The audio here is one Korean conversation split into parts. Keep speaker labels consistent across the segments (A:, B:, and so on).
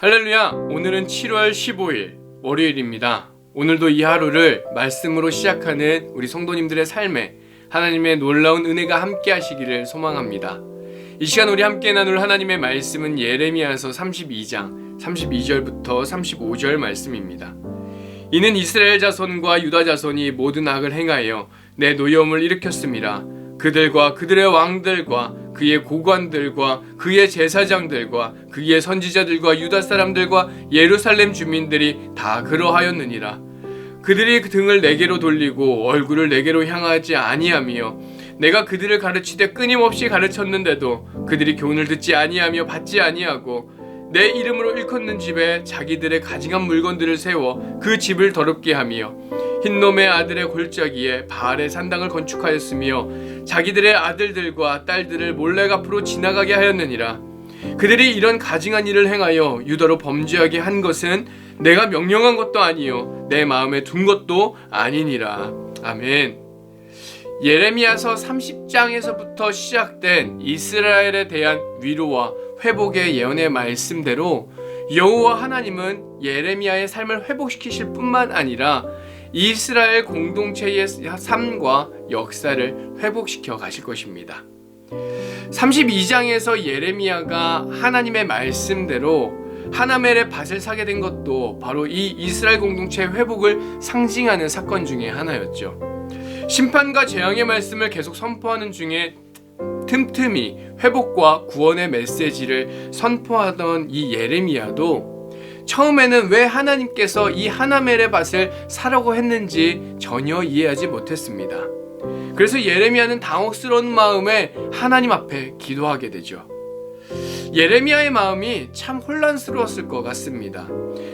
A: 할렐루야! 오늘은 7월 15일 월요일입니다. 오늘도 이 하루를 말씀으로 시작하는 우리 성도님들의 삶에 하나님의 놀라운 은혜가 함께 하시기를 소망합니다. 이 시간 우리 함께 나눌 하나님의 말씀은 예레미야서 32장 32절부터 35절 말씀입니다. 이는 이스라엘 자손과 유다 자손이 모든 악을 행하여 내 노여움을 일으켰습니다. 그들과 그들의 왕들과 그의 고관들과 그의 제사장들과 그의 선지자들과 유다 사람들과 예루살렘 주민들이 다 그러하였느니라. 그들이 그 등을 내게로 돌리고 얼굴을 내게로 향하지 아니하며 내가 그들을 가르치되 끊임없이 가르쳤는데도 그들이 교훈을 듣지 아니하며 받지 아니하고 내 이름으로 일컫는 집에 자기들의 가증한 물건들을 세워 그 집을 더럽게 하며 흰놈의 아들의 골짜기에 바알의 산당을 건축하였으며 자기들의 아들들과 딸들을 몰래 앞으로 지나가게 하였느니라. 그들이 이런 가증한 일을 행하여 유다로 범죄하게 한 것은 내가 명령한 것도 아니요 내 마음에 둔 것도 아니니라. 아멘. 예레미야서 30장에서부터 시작된 이스라엘에 대한 위로와 회복의 예언의 말씀대로 여호와 하나님은 예레미야의 삶을 회복시키실 뿐만 아니라 이스라엘 공동체의 삶과 역사를 회복시켜 가실 것입니다. 32장에서 예레미야가 하나님의 말씀대로 하나멜의 밭을 사게 된 것도 바로 이 이스라엘 공동체의 회복을 상징하는 사건 중에 하나였죠. 심판과 재앙의 말씀을 계속 선포하는 중에 틈틈이 회복과 구원의 메시지를 선포하던 이 예레미야도 처음에는 왜 하나님께서 이 하나멜의 밭을 사라고 했는지 전혀 이해하지 못했습니다. 그래서 예레미야는 당혹스러운 마음에 하나님 앞에 기도하게 되죠. 예레미야의 마음이 참 혼란스러웠을 것 같습니다.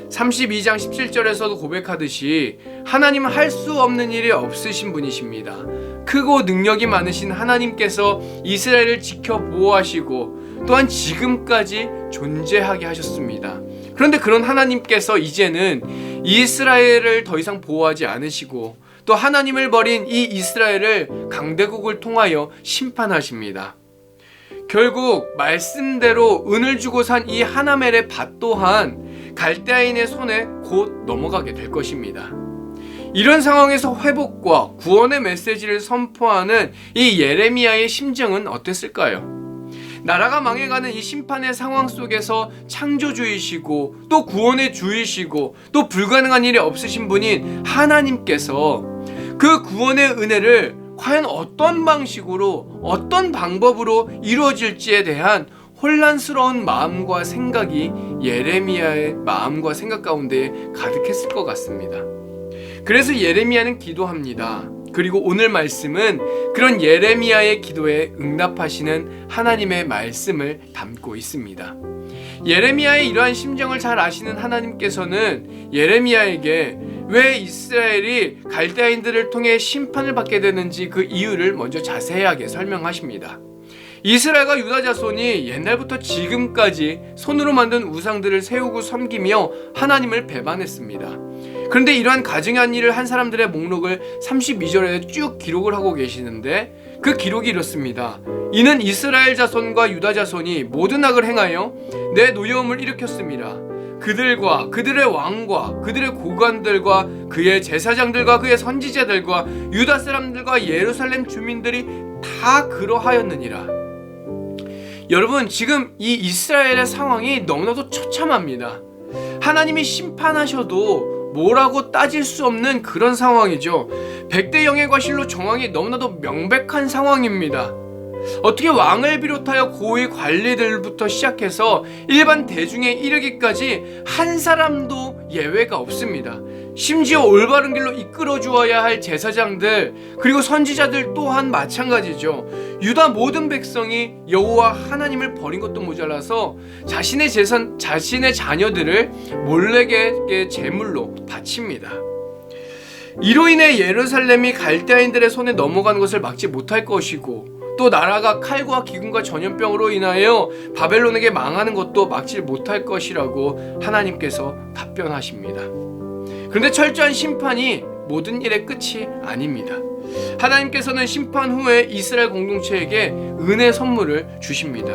A: 32장 17절에서도 고백하듯이 하나님은 할 수 없는 일이 없으신 분이십니다. 크고 능력이 많으신 하나님께서 이스라엘을 지켜 보호하시고 또한 지금까지 존재하게 하셨습니다. 그런데 그런 하나님께서 이제는 이스라엘을 더 이상 보호하지 않으시고 또 하나님을 버린 이 이스라엘을 강대국을 통하여 심판하십니다. 결국 말씀대로 은을 주고 산 이 하나멜의 밭 또한 갈대아인의 손에 곧 넘어가게 될 것입니다. 이런 상황에서 회복과 구원의 메시지를 선포하는 이 예레미야의 심정은 어땠을까요? 나라가 망해가는 이 심판의 상황 속에서 창조주이시고 또 구원의 주이시고 또 불가능한 일이 없으신 분인 하나님께서 그 구원의 은혜를 과연 어떤 방식으로 어떤 방법으로 이루어질지에 대한 혼란스러운 마음과 생각이 예레미야의 마음과 생각 가운데 가득했을 것 같습니다. 그래서 예레미야는 기도합니다. 그리고 오늘 말씀은 그런 예레미야의 기도에 응답하시는 하나님의 말씀을 담고 있습니다. 예레미야의 이러한 심정을 잘 아시는 하나님께서는 예레미야에게 왜 이스라엘이 갈대아인들을 통해 심판을 받게 되는지 그 이유를 먼저 자세하게 설명하십니다. 이스라엘과 유다 자손이 옛날부터 지금까지 손으로 만든 우상들을 세우고 섬기며 하나님을 배반했습니다. 그런데 이러한 가증한 일을 한 사람들의 목록을 32절에 쭉 기록을 하고 계시는데 그 기록이 이렇습니다. 이는 이스라엘 자손과 유다 자손이 모든 악을 행하여 내 노여움을 일으켰습니다. 그들과 그들의 왕과 그들의 고관들과 그의 제사장들과 그의 선지자들과 유다 사람들과 예루살렘 주민들이 다 그러하였느니라. 여러분 지금 이 이스라엘의 상황이 너무나도 처참합니다. 하나님이 심판하셔도 뭐라고 따질 수 없는 그런 상황이죠. 백대 영의 과실로 정황이 너무나도 명백한 상황입니다. 어떻게 왕을 비롯하여 고위 관리들부터 시작해서 일반 대중에 이르기까지 한 사람도 예외가 없습니다. 심지어 올바른 길로 이끌어 주어야 할 제사장들 그리고 선지자들 또한 마찬가지죠. 유다 모든 백성이 여호와 하나님을 버린 것도 모자라서 자신의 재산 자신의 자녀들을 몰래게 제물로 바칩니다. 이로 인해 예루살렘이 갈대아인들의 손에 넘어가는 것을 막지 못할 것이고 또 나라가 칼과 기근과 전염병으로 인하여 바벨론에게 망하는 것도 막지 못할 것이라고 하나님께서 답변하십니다. 그런데 철저한 심판이 모든 일의 끝이 아닙니다. 하나님께서는 심판 후에 이스라엘 공동체에게 은혜 선물을 주십니다.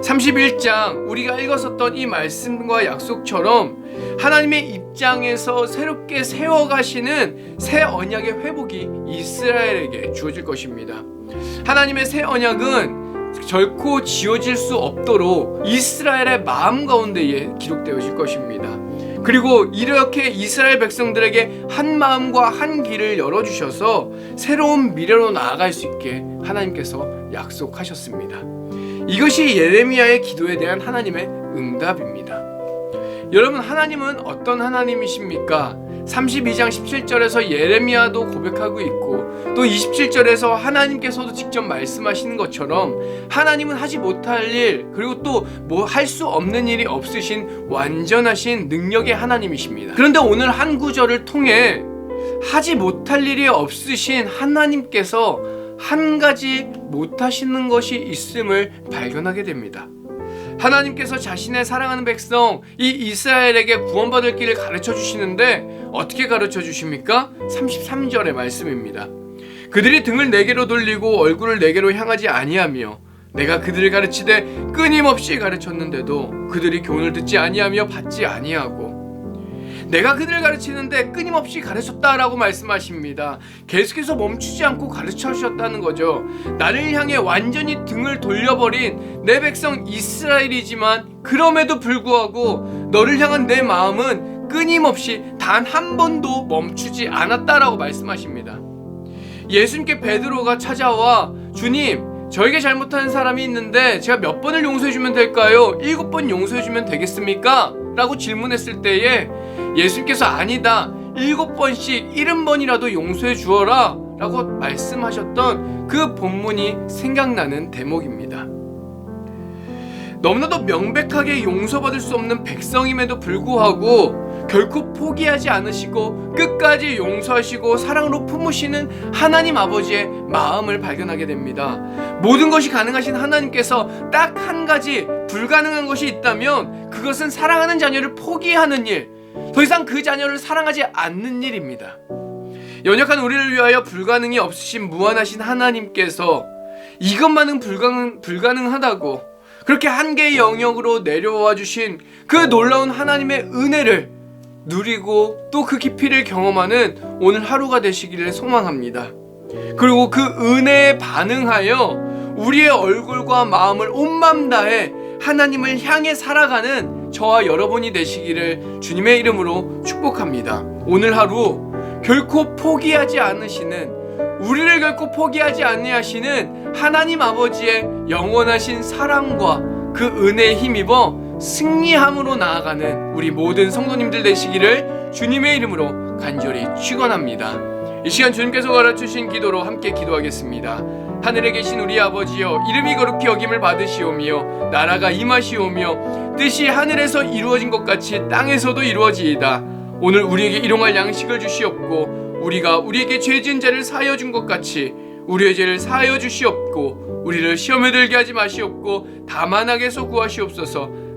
A: 31장 우리가 읽었었던 이 말씀과 약속처럼 하나님의 입장에서 새롭게 세워가시는 새 언약의 회복이 이스라엘에게 주어질 것입니다. 하나님의 새 언약은 결코 지워질 수 없도록 이스라엘의 마음 가운데에 기록되어질 것입니다. 그리고 이렇게 이스라엘 백성들에게 한 마음과 한 길을 열어주셔서 새로운 미래로 나아갈 수 있게 하나님께서 약속하셨습니다. 이것이 예레미야의 기도에 대한 하나님의 응답입니다. 여러분, 하나님은 어떤 하나님이십니까? 32장 17절에서 예레미야도 고백하고 있고 또 27절에서 하나님께서도 직접 말씀하시는 것처럼 하나님은 하지 못할 일 그리고 또 뭐 할 수 없는 일이 없으신 완전하신 능력의 하나님이십니다. 그런데 오늘 한 구절을 통해 하지 못할 일이 없으신 하나님께서 한 가지 못하시는 것이 있음을 발견하게 됩니다. 하나님께서 자신의 사랑하는 백성 이 이스라엘에게 구원받을 길을 가르쳐 주시는데 어떻게 가르쳐 주십니까? 33절의 말씀입니다. 그들이 등을 내게로 돌리고 얼굴을 내게로 향하지 아니하며 내가 그들을 가르치되 끊임없이 가르쳤는데도 그들이 교훈을 듣지 아니하며 받지 아니하고 내가 그들을 가르치는데 끊임없이 가르쳤다라고 말씀하십니다. 계속해서 멈추지 않고 가르쳐 주셨다는 거죠. 나를 향해 완전히 등을 돌려버린 내 백성 이스라엘이지만 그럼에도 불구하고 너를 향한 내 마음은 끊임없이 단 한 번도 멈추지 않았다라고 말씀하십니다. 예수님께 베드로가 찾아와 주님 저에게 잘못한 사람이 있는데 제가 몇 번을 용서해 주면 될까요? 일곱 번 용서해 주면 되겠습니까? 라고 질문했을 때에 예수님께서 아니다. 일곱 번씩 일흔 번이라도 용서해 주어라. 라고 말씀하셨던 그 본문이 생각나는 대목입니다. 너무나도 명백하게 용서받을 수 없는 백성임에도 불구하고 결코 포기하지 않으시고 끝까지 용서하시고 사랑으로 품으시는 하나님 아버지의 마음을 발견하게 됩니다. 모든 것이 가능하신 하나님께서 딱 한 가지 불가능한 것이 있다면 그것은 사랑하는 자녀를 포기하는 일, 더 이상 그 자녀를 사랑하지 않는 일입니다. 연약한 우리를 위하여 불가능이 없으신 무한하신 하나님께서 이것만은 불가능, 불가능하다고 그렇게 한계의 영역으로 내려와 주신 그 놀라운 하나님의 은혜를 누리고 또 그 깊이를 경험하는 오늘 하루가 되시기를 소망합니다. 그리고 그 은혜에 반응하여 우리의 얼굴과 마음을 온맘 다해 하나님을 향해 살아가는 저와 여러분이 되시기를 주님의 이름으로 축복합니다. 오늘 하루 결코 포기하지 않으시는 우리를 결코 포기하지 아니하시는 하나님 아버지의 영원하신 사랑과 그 은혜에 힘입어 승리함으로 나아가는 우리 모든 성도님들 되시기를 주님의 이름으로 간절히 축원합니다. 이 시간 주님께서 가르치신 기도로 함께 기도하겠습니다. 하늘에 계신 우리 아버지여 이름이 거룩히 여김을 받으시오며 나라가 임하시오며 뜻이 하늘에서 이루어진 것 같이 땅에서도 이루어지이다. 오늘 우리에게 일용할 양식을 주시옵고 우리가 우리에게 죄 지은 자를 사하여 준 것 같이 우리의 죄를 사하여 주시옵고 우리를 시험에 들게 하지 마시옵고 다만 악에서 구하시옵소서